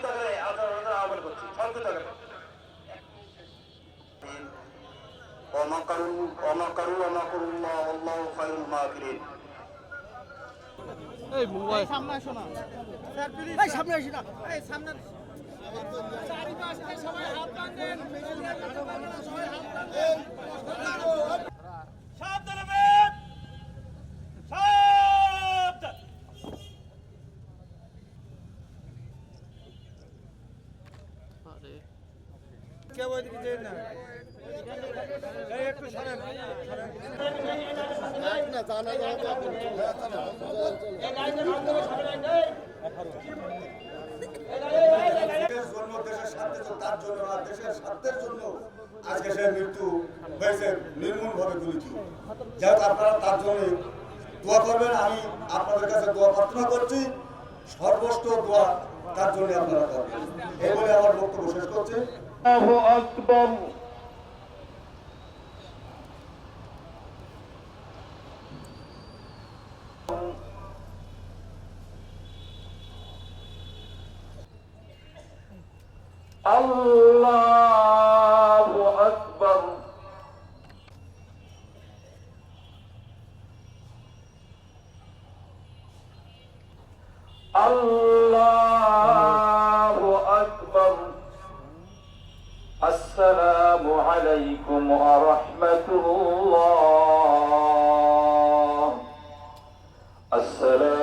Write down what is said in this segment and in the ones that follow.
হোসেনকে সংক্ষিপ্ত করে আলোচনা আহ্বান করছি সংক্ষিপ্ত করে ومكروا ومكروا ومكر الله والله خير الماكرين এই মোবাইল সামনে আসো না এই সামনে আসি না এই সামনে সাবধানে তার জন্য দেশের স্বার্থের জন্য আজকে মৃত্যু হয়েছে নির্মূল ভাবে গুলিত যাই আপনারা তার জন্য দোয়া করবেন আমি আপনাদের কাছে দোয়া প্রার্থনা করছি সর্বস্ত দোয়া তার জন্য আপনারা করবেন এই আমার বক্তব্য শেষ করছি। আকবর Allah السلام عليكم ورحمة الله. السلام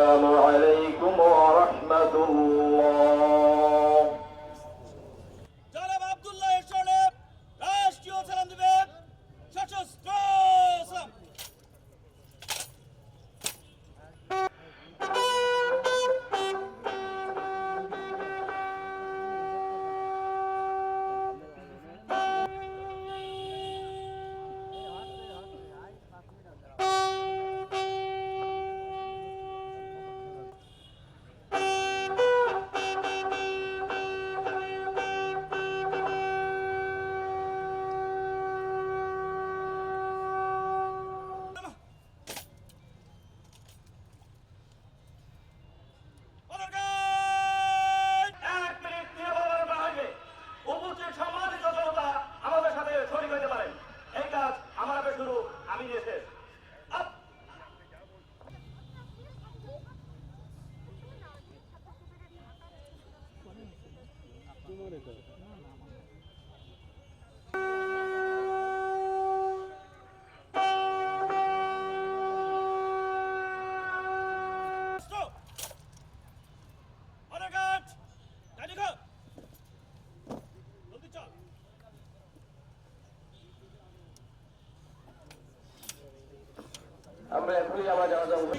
আমরা এখনই আমার জানাজা হবে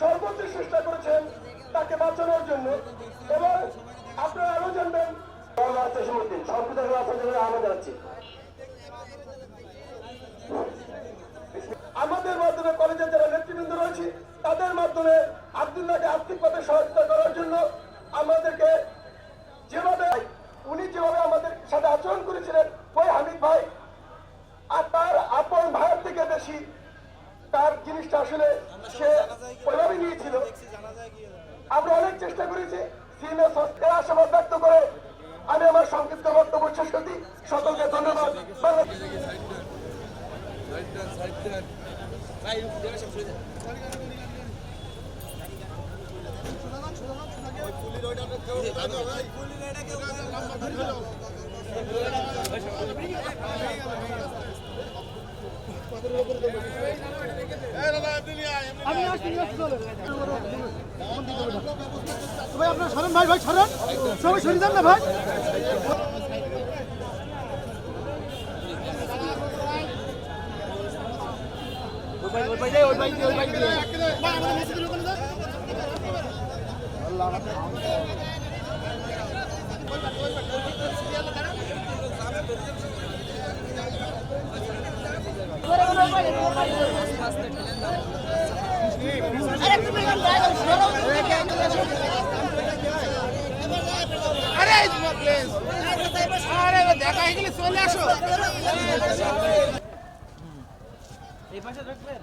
সর্বোচ্চ চেষ্টা করেছেন তাকে বাঁচানোর জন্য এবং আপনারা আরও জানবেন। করে আপনার জন্য আহ্বান জানাচ্ছি আমাদের মাধ্যমে কলেজের যারা নেতৃবৃন্দ রয়েছে তাদের মাধ্যমে আবদুল্লাহকে আর্থিকভাবে সহায়তা করার জন্য আমাদেরকে আমরা অনেক চেষ্টা করেছি সিএমএস হসপিটাল আশাবাদ ব্যক্ত করে। আমি আমার সংক্ষিপ্ত বক্তব্য শেষ করছি। সকলকে ধন্যবাদ। ভাই আপনার সরেন ভাই ভাই সরেন। সবাই সরে যান না ভাই। আরে দেখা হয়ে গেলে চলে আসো। এই পাশে রাখবেন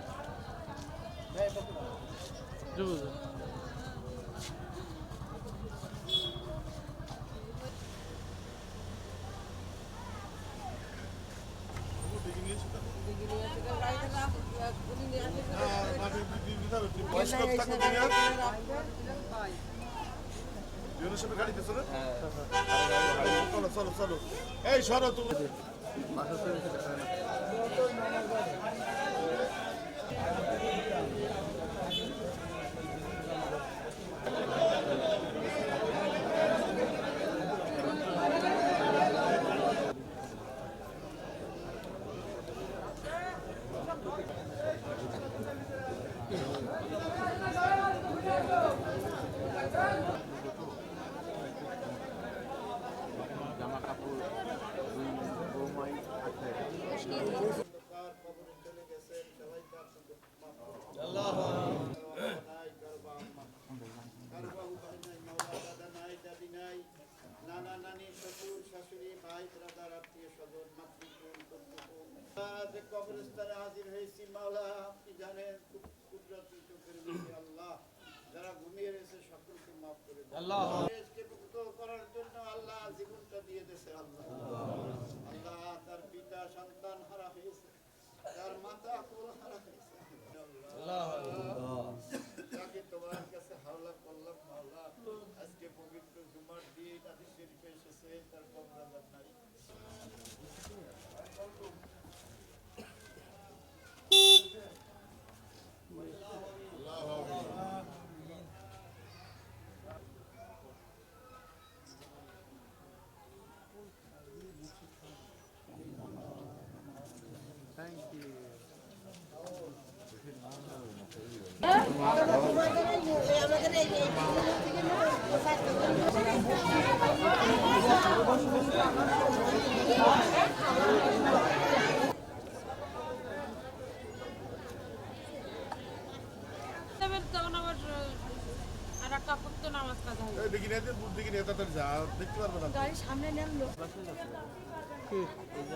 চলো। চলো চলো এই সরো তুমি নানা নানি শ্বশুর শাশুড়ি ভাই ব্রাদার আত্মীয় স্বজন মাতৃকুল যে কবরস্থানে হাজির হয়েছি মাওলা আপনি জানেন কুদরতি চোখের আল্লাহ। যারা ঘুমিয়ে রয়েছে সকলকে মাফ করে দেন আল্লাহ করার জন্য আল্লাহ জীবনটা দিয়ে দিয়েছে আল্লাহ তার পিতা সন্তান হারা হয়েছে তার মাতা কোল হারা হয়েছে আল্লাহ তাকে তোমার কাছে হাওলা করলাম মাওলা আজকে পবিত্র জুমার দিন আদি শরীফে এসেছে তার কবর নাই তবে তখন আবার আর এক কাপড় তো নামাজ কাজা হবে এই দেখি নেতে বুদ্ধি কি নেতা তার যা দেখতে পারবে না সামনে নেন লোক এই যে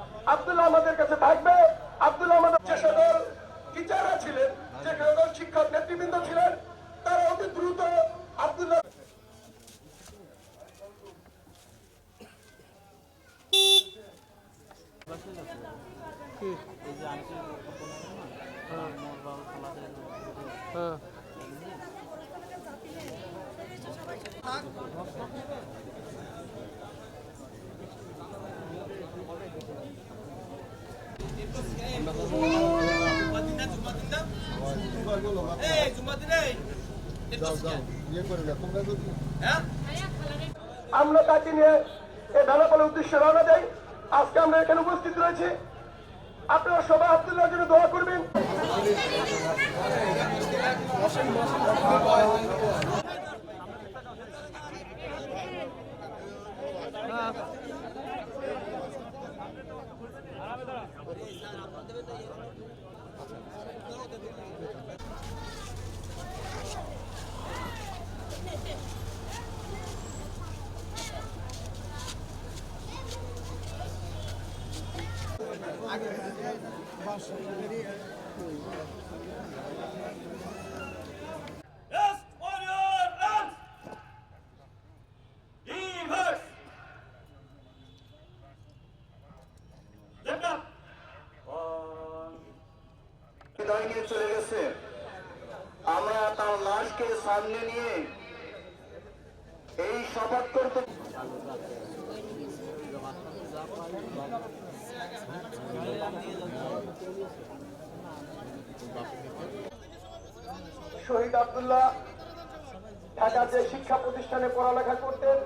আব্দুল্লাহ আমাদের কাছে থাকবে। আব্দুল্লাহ আমাদের যে সকল টিচাররা ছিলেন, যে সকল শিক্ষক নেতৃবৃন্দ ছিলেন, তারা অতি দ্রুত আব্দুল্লাহ হ্যাঁ ইয়ে করে না তোমরা যদি আমরা তাকে নিয়ে এই বেলাপালের উদ্দেশ্যে রওনা দেয় আজকে আমরা এখানে উপস্থিত রয়েছি। আপনারা সবাই আব্দুল্লাহর জন্য দোয়া করবেন। Rest on নিয়ে চলে গেছে আমরা তার লাশকে সামনে নিয়ে এই শপথ শহীদ আবদুল্লাহ ঢাকা যে শিক্ষা প্রতিষ্ঠানে পড়ালেখা করতেন।